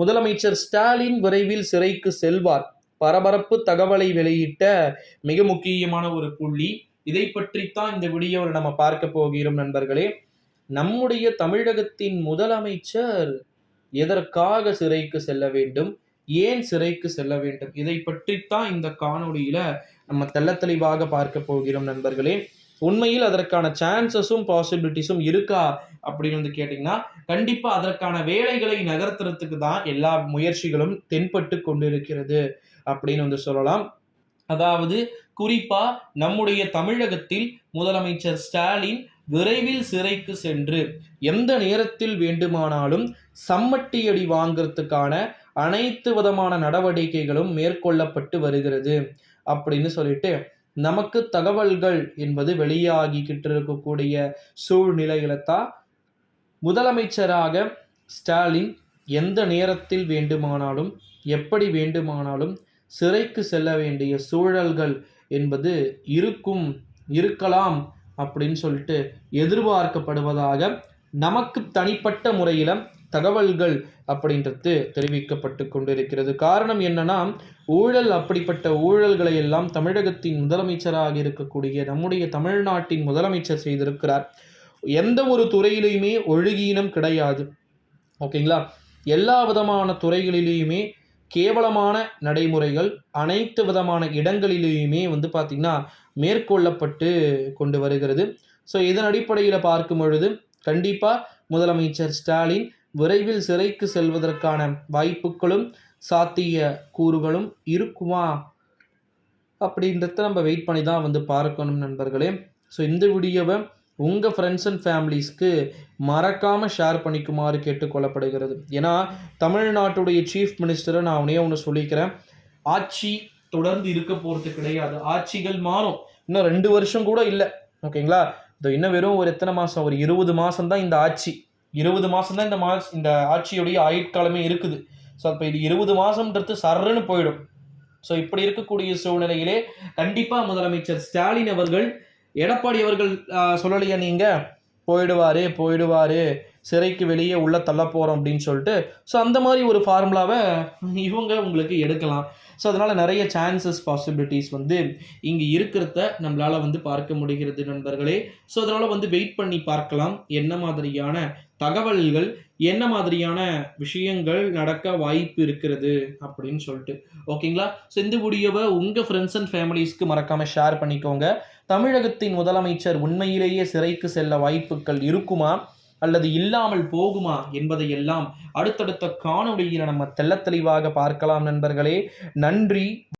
முதலமைச்சர் ஸ்டாலின் விரைவில் சிறைக்கு செல்வார். பரபரப்பு தகவலை வெளியிட்ட மிக முக்கியமான ஒரு புள்ளி. இதை பற்றித்தான் இந்த வீடியோவில் நம்ம பார்க்க போகிறோம் நண்பர்களே. நம்முடைய தமிழகத்தின் முதலமைச்சர் எதற்காக சிறைக்கு செல்ல வேண்டும்? ஏன் சிறைக்கு செல்ல வேண்டும்? இதை பற்றித்தான் இந்த காணொளியில நம்ம தெள்ள தெளிவாக பார்க்க போகிறோம் நண்பர்களே. உண்மையில் அதற்கான சான்சஸும் பாசிபிலிட்டிஸும் இருக்கா அப்படின்னு வந்து கேட்டிங்கன்னா கண்டிப்பாக அதற்கான வேலைகளை நகர்த்துறதுக்கு தான் எல்லா முயற்சிகளும் தென்பட்டு கொண்டிருக்கிறது அப்படின்னு வந்து சொல்லலாம். அதாவது குறிப்பா நம்முடைய தமிழகத்தில் முதலமைச்சர் ஸ்டாலின் விரைவில் சிறைக்கு சென்று எந்த நேரத்தில் வேண்டுமானாலும் சம்மட்டியடி வாங்குறதுக்கான அனைத்து விதமான நடவடிக்கைகளும் மேற்கொள்ளப்பட்டு வருகிறது அப்படின்னு சொல்லிட்டு நமக்கு தகவல்கள் என்பது வெளியாகிக்கிட்டு இருக்கக்கூடிய சூழ்நிலையில தான் முதலமைச்சராக ஸ்டாலின் எந்த நேரத்தில் வேண்டுமானாலும் எப்படி வேண்டுமானாலும் சிறைக்கு செல்ல வேண்டிய சூழல்கள் என்பது இருக்கும் இருக்கலாம் அப்படின்னு சொல்லிட்டு எதிர்பார்க்கப்படுவதாக நமக்கு தனிப்பட்ட முறையில் தகவல்கள் அப்படின்றது தெரிவிக்கப்பட்டு கொண்டிருக்கிறது. காரணம் என்னன்னா ஊழல் அப்படிப்பட்ட ஊழல்களை எல்லாம் தமிழகத்தின் முதலமைச்சராக இருக்கக்கூடிய நம்முடைய தமிழ்நாட்டின் முதலமைச்சர் செய்திருக்கிறார். எந்த ஒரு துறையிலையுமே ஒழுகீனம் கிடையாது. ஓகேங்களா? எல்லா விதமான துறைகளிலேயுமே கேவலமான நடைமுறைகள் அனைத்து விதமான இடங்களிலேயுமே வந்து பார்த்திங்கன்னா மேற்கொள்ளப்பட்டு கொண்டு வருகிறது. ஸோ இதன் அடிப்படையில் பார்க்கும் பொழுது கண்டிப்பாக முதலமைச்சர் ஸ்டாலின் விரைவில் சிறைக்கு செல்வதற்கான வாய்ப்புகளும் சாத்திய கூறுகளும் இருக்குமா? அப்படின்றத நம்ம வெயிட் பண்ணி தான் வந்து பார்க்கணும் நண்பர்களே. ஸோ இந்த வீடியோவை உங்கள் ஃப்ரெண்ட்ஸ் அண்ட் ஃபேமிலிஸ்க்கு மறக்காமல் ஷேர் பண்ணிக்குமாறு கேட்டுக்கொள்ளப்படுகிறது. ஏன்னா தமிழ்நாட்டுடைய சீஃப் மினிஸ்டரை நான் அவனே ஒன்று சொல்லிக்கிறேன். ஆட்சி தொடர்ந்து இருக்க போகிறது கிடையாது. ஆட்சிகள் மாறும். இன்னும் ரெண்டு வருஷம் கூட இல்லை. ஓகேங்களா இதோ இன்னும் வெறும் ஒரு எத்தனை மாதம் ஒரு இருபது மாதம் தான் இந்த ஆட்சி. இருபது மாதம் தான் இந்த மாஸ் இந்த ஆட்சியுடைய ஆயுட்காலமே இருக்குது. ஸோ அப்போ இது இருபது மாதம்ன்றது சர்ன்னு போயிடும். ஸோ இப்படி இருக்கக்கூடிய சூழ்நிலையிலே கண்டிப்பாக முதலமைச்சர் ஸ்டாலின் அவர்கள் எடப்பாடி அவர்கள் சொல்லலையா நீங்கள் போயிடுவாரு போயிடுவாரு. சிறைக்கு வெளியே உள்ளே தள்ள போகிறோம் அப்படின்னு சொல்லிட்டு ஸோ அந்த மாதிரி ஒரு ஃபார்முலாவை இவங்க உங்களுக்கு எடுக்கலாம். ஸோ அதனால் நிறைய சான்சஸ் பாசிபிலிட்டிஸ் வந்து இங்கே இருக்கிறத நம்மளால் வந்து பார்க்க முடிகிறது நண்பர்களே. ஸோ அதனால் வந்து வெயிட் பண்ணி பார்க்கலாம். என்ன மாதிரியான தகவல்கள் என்ன மாதிரியான விஷயங்கள் நடக்க வாய்ப்பு இருக்கிறது அப்படின்னு சொல்லிட்டு. ஓகேங்களா ஸோ இந்த வீடியோவை உங்கள் ஃப்ரெண்ட்ஸ் அண்ட் ஃபேமிலிஸ்க்கு மறக்காமல் ஷேர் பண்ணிக்கோங்க. தமிழகத்தின் முதலமைச்சர் உண்மையிலேயே சிறைக்கு செல்ல வாய்ப்புகள் இருக்குமா? அல்லது இல்லாமல் போகுமா என்பதையெல்லாம் அடுத்தடுத்த காணொளியில் நம்ம தெள்ளத் தெளிவாக பார்க்கலாம் நண்பர்களே. நன்றி.